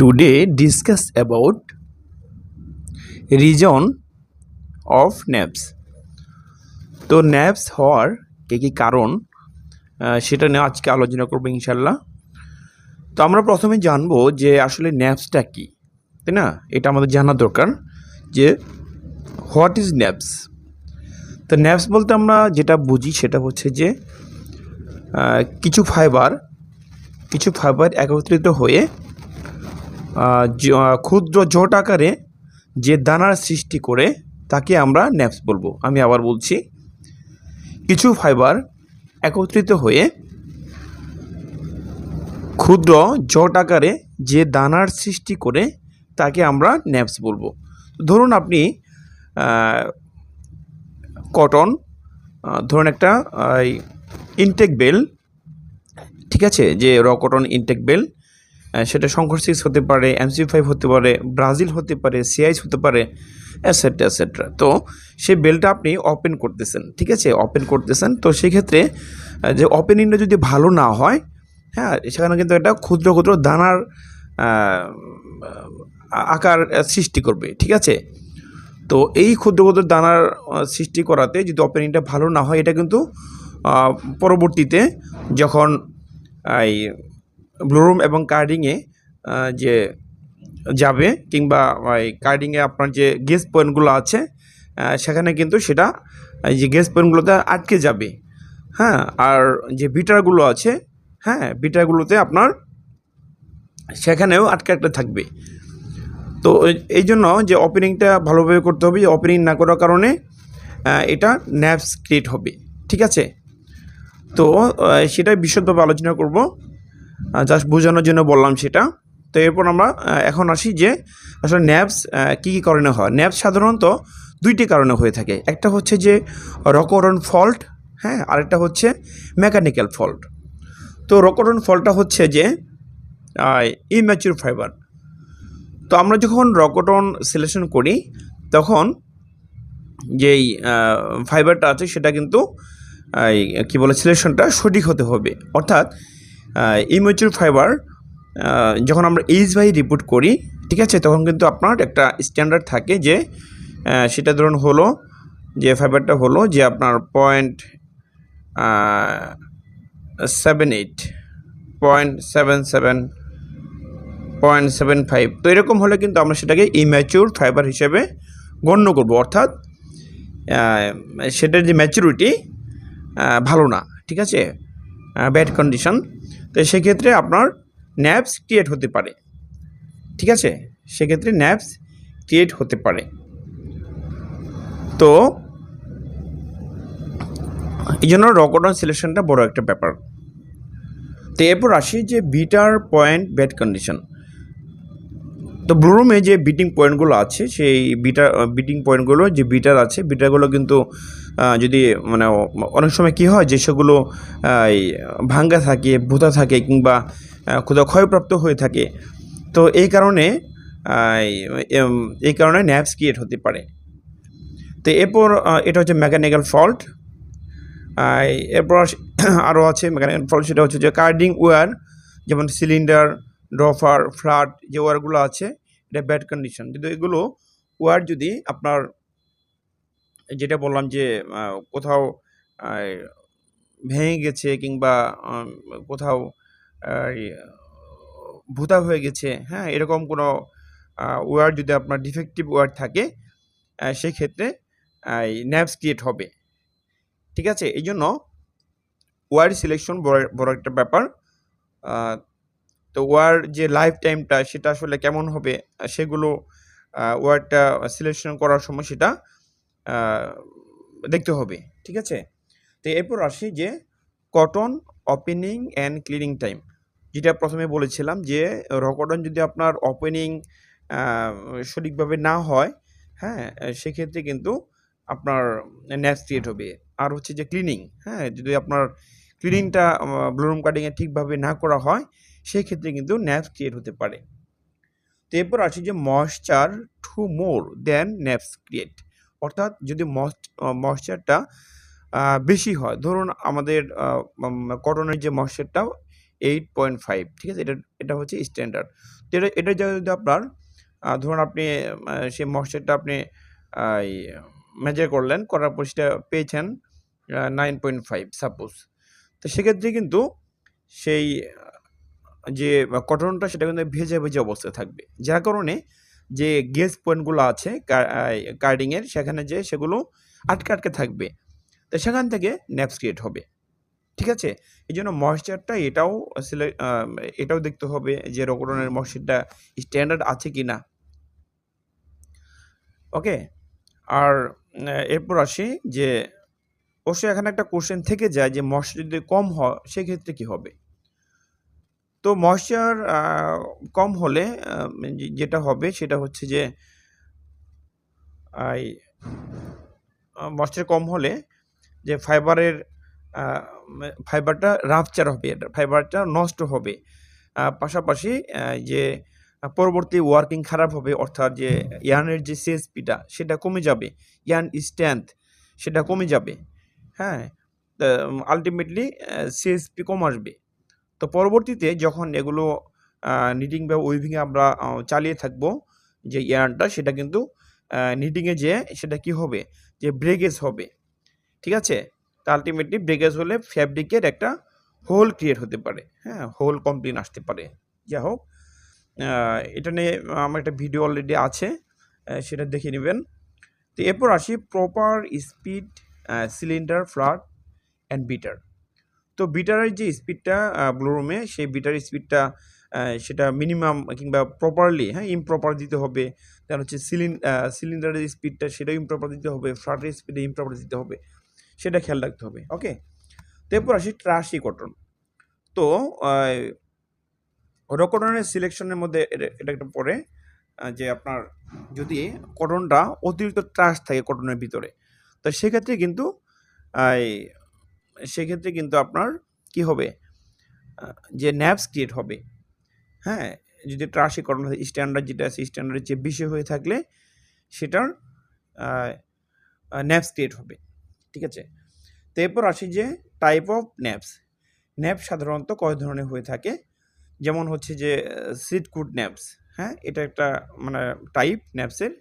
Today discuss about reason of naps. তো naps হওয়ার কী কী কারণ সেটা নিয়ে আজকে আলোচনা করব ইনশাল্লাহ। তো আমরা প্রথমে জানব যে আসলে ন্যাপসটা কী, তাই না? এটা আমাদের জানা দরকার যে হোয়াট ইজ ন্যাপস তো ন্যাপস বলতে আমরা যেটা বুঝি সেটা হচ্ছে যে কিছু ফাইবার কিছু ফাইবার একত্রিত হয়ে ক্ষুদ্র জট আকারে যে দানার সৃষ্টি করে তাকে আমরা ন্যাপস বলব। আমি আবার বলছি, কিছু ফাইবার একত্রিত হয়ে ক্ষুদ্র জট আকারে যে দানার সৃষ্টি করে তাকে আমরা ন্যাপস বলব। ধরুন আপনি কটন ধরুন একটা ইনটেক বেল ঠিক আছে? যে র কটন ইনটেক বেল সেটা শঙ্কর সিক্স হতে পারে এমসি ফাইভ হতে পারে, ব্রাজিল হতে পারে সিআইস হতে পারে অ্যাসেট্রা অ্যাসেট্রা তো সেই বেলটা আপনি ওপেন করতেছেন, ঠিক আছে? ওপেন করতেছেন, তো সেক্ষেত্রে যে ওপেনিংটা যদি ভালো না হয় হ্যাঁ সেখানে কিন্তু একটা ক্ষুদ্র ক্ষুদ্র দানার আকার সৃষ্টি করবে, ঠিক আছে? তো এই ক্ষুদ্র ক্ষুদ্র দানার সৃষ্টি করাতে যদি ওপেনিংটা ভালো না হয়, এটা কিন্তু পরবর্তীতে যখন এই ব্লুরুম এবং কার্ডিংয়ে যে যাবে কিংবা এই কার্ডিংয়ে আপনার যে গেস পয়েন্টগুলো আছে সেখানে কিন্তু সেটা যে গেস পয়েন্টগুলোতে আটকে যাবে। হ্যাঁ আর যে বিটারগুলো আছে হ্যাঁ বিটারগুলোতে আপনার সেখানেও আটকে আটকে থাকবে। তো এই- জন্য যে ওপেনিংটা ভালোভাবে করতে হবে, যে ওপেনিং না করার কারণে এটা ন্যাপস ক্রিয়েট হবে। ঠিক আছে? তো সেটাই বিশদভাবে আলোচনা করব। জাস্ট বোঝানোর জন্য বললাম সেটা। তো এরপর আমরা এখন আসি যে, আসলে ন্যাপস কী কী কারণে হয়? ন্যাপস সাধারণত দুইটি কারণে হয়ে থাকে। একটা হচ্ছে যে রকরন ফল্ট হ্যাঁ আরেকটা হচ্ছে মেকানিক্যাল ফল্ট। তো রকরন ফল্টটা হচ্ছে যে ইম্যাচিউর ফাইবার তো আমরা যখন রকটন সিলেকশন করি, তখন যেই ফাইবারটা আছে, সেটা কিন্তু কী বলে, সিলেকশনটা সঠিক হতে হবে। অর্থাৎ ইমেচুর ফাইবার যখন আমরা এইচ বাই রিপোর্ট করি, ঠিক আছে, তখন কিন্তু আপনার একটা স্ট্যান্ডার্ড থাকে যে সেটা ধরুন হলো, যে ফাইবারটা হলো যে আপনার point seven eight point seven seven point seven five তো এরকম হলে কিন্তু আমরা সেটাকে ইম্যাচিউর ফাইবার হিসেবে গণ্য করব। অর্থাৎ সেটার যে ম্যাচুরিটি ভালো না, ঠিক আছে? ব্যাড কন্ডিশন তো সেক্ষেত্রে আপনার ন্যাপস ক্রিয়েট হতে পারে। ঠিক আছে? সেক্ষেত্রে ন্যাপস ক্রিয়েট হতে পারে। তো এই জন্য রকটন সিলেকশনটা বড় একটা ব্যাপার। তো এরপর আসি যে বিটার পয়েন্ট ব্যাড কন্ডিশন তো ব্লুরুমে যে বিটিং পয়েন্টগুলো আছে, সেই বিটার বিটিং পয়েন্টগুলো যে বিটার আছে বিটারগুলো কিন্তু যদি মানে অনেক সময় কী হয় যে সেগুলো ভাঙ্গা থাকে, ভূতা থাকে কিংবা কোথাও ক্ষয়প্রাপ্ত হয়ে থাকে। তো এই কারণে এই কারণে ন্যাপস ক্রিয়েট হতে পারে। তো এরপর এটা হচ্ছে মেকানিক্যাল ফল্ট। এরপর আরও আছে মেকানিক্যাল ফল্ট, সেটা হচ্ছে যে কার্ডিং ওয়ার যেমন সিলিন্ডার ড্রফার ফ্লাট যে ওয়ারগুলো আছে, এটা ব্যাড কন্ডিশন। কিন্তু এগুলো ওয়ার যদি আপনার যেটা বললাম যে কোথাও ভেঙে গেছে কিংবা কোথাও ভূতা হয়ে গেছে হ্যাঁ? এরকম কোনো ওয়্যার যদি আপনার ডিফেক্টিভ ওয়্যার থাকে সেক্ষেত্রে ন্যাপস ক্রিয়েট হবে। ঠিক আছে? এই জন্য ওয়ার সিলেকশন বড় একটা ব্যাপার। তো ওয়ার যে লাইফ টাইমটা সেটা আসলে কেমন হবে, সেগুলো ওয়ারটা সিলেকশন করার সময় সেটা দেখতে হবে, ঠিক আছে? তো এরপর আসি যে cotton opening and cleaning time যেটা প্রথমে বলেছিলাম যে রকটন যদি আপনার ওপেনিং সঠিকভাবে না হয় হ্যাঁ সেক্ষেত্রে কিন্তু আপনার ন্যাপস ক্রিয়েট হবে। আর হচ্ছে যে ক্লিনিং হ্যাঁ যদি আপনার ক্লিনিংটা ব্লুরুম কাটিংয়ে ঠিকভাবে না করা হয় সেই ক্ষেত্রে কিন্তু ন্যাপস ক্রিয়েট হতে পারে। তো এরপর আসি যে moisture too more then neps create অর্থাৎ যদি ময়েশ্চারটা বেশি হয়, ধরুন আমাদের কটনের যে ময়েশ্চারটা, এইট পয়েন্ট ফাইভ, ঠিক আছে? এটা এটা হচ্ছে স্ট্যান্ডার্ড। তো এটা এটা যদি আপনার ধরুন আপনি সেই ময়েশ্চারটা আপনি মেজার করলেন, করার পর সেটা পেয়েছেন নাইন পয়েন্ট ফাইভ সাপোজ তো সেক্ষেত্রে কিন্তু সেই, যে কটনটা সেটা কিন্তু ভেজে ভেজে অবস্থায় থাকবে। যার কারণে যে গেজ পয়েন্টগুলো আছে কার্ডিংয়ের সেখানে যে সেগুলো আটকে আটকে থাকবে। তো সেখান থেকে ন্যাপস ক্রিয়েট হবে। ঠিক আছে? এই জন্য ময়েশ্চারটা এটাও এটাও দেখতে হবে যে রকটনের ময়েশ্চারটা স্ট্যান্ডার্ড আছে কি না ওকে? আর এরপর আসি যে, অবশ্যই এখানে একটা কোশ্চেন থেকে যায় যে ময়েশ্চার যদি কম হয়, সেক্ষেত্রে কি হবে? তো ময়েশ্চার কম হলে যে- যেটা হবে সেটা হচ্ছে যে ময়েশ্চার কম হলে যে ফাইবারের ফাইবারটা রাপচার হবে ফাইবারটা নষ্ট হবে। পাশাপাশি যে, পরবর্তী ওয়ার্কিং খারাপ হবে, অর্থাৎ যে ইয়ানের যে সিএসপিটা সেটা কমে যাবে। ইয়ান স্ট্যান্থ সেটা কমে যাবে। হ্যাঁ আলটিমেটলি সিএসপি কম আসবে। তো পরবর্তীতে যখন এগুলো নিটিং বা উইভিংয়ে আমরা চালিয়ে থাকব, যে ইয়ার্নটা সেটা কিন্তু নিটিংয়ে যে, সেটা কি হবে? যে ব্রেগেজ হবে। ঠিক আছে? তা আলটিমেটলি ব্রেগেজ হলে ফ্যাব্রিকের একটা হোল ক্রিয়েট হতে পারে। হ্যাঁ হোল কমপ্লেন আসতে পারে। যা হোক এটা নিয়ে আমার একটা ভিডিও অলরেডি আছে সেটা দেখে নেবেন। তো এরপর আসি proper speed cylinder flat and beater তো বিটারের যে স্পিডটা ব্লুরুমে সেই বিটার স্পিডটা সেটা মিনিমাম কিংবা প্রপারলি হ্যাঁ ইমপ্রপার দিতে হবে। তার হচ্ছে সিলিন সিলিন্ডারের স্পিডটা, সেটা ইমপ্রপার দিতে হবে ফ্লাটের স্পিডে ইমপ্রপার দিতে হবে, সেটা খেয়াল রাখতে হবে ওকে তো এরপর আসি ট্রাশি কটন তো রকটনের সিলেকশনের মধ্যে এটা একটা পড়ে যে আপনার যদি কটনটা অতিরিক্ত ট্রাশ থাকে কটনের ভিতরে, তো সেক্ষেত্রে কিন্তু সেক্ষেত্রে কিন্তু আপনার কি হবে? যে ন্যাপস ক্রিয়েট হবে হ্যাঁ? যদি ট্রাশি কটন স্ট্যান্ডার্ড যেটা আছে স্ট্যান্ডার্ডের চেয়ে বেশি হয়ে থাকলে সেটার ন্যাপস ক্রিয়েট হবে, ঠিক আছে? তো এরপর আসি যে টাইপ অফ ন্যাপস ন্যাপ সাধারণত কয় ধরনের হয়ে থাকে? যেমন হচ্ছে যে সিট কুড ন্যাপস হ্যাঁ? এটা একটা মানে টাইপ ন্যাপসের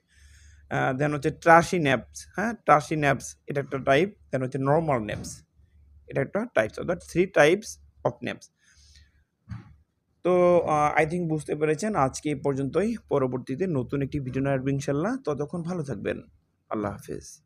দেন হচ্ছে ট্রাশি ন্যাপস হ্যাঁ? ট্রাশি ন্যাপস এটা একটা টাইপ দেন হচ্ছে নর্মাল ন্যাপস এটা একটা টাইপস অর্থাৎ থ্রি টাইপস অফ নেমস তো আই থিঙ্ক বুঝতে পেরেছেন, আজকে এই পর্যন্তই। পরবর্তীতে নতুন একটি ভিডিও নেওয়ার ইনশাল্লাহ। ততক্ষণ ভালো থাকবেন। আল্লাহ হাফেজ।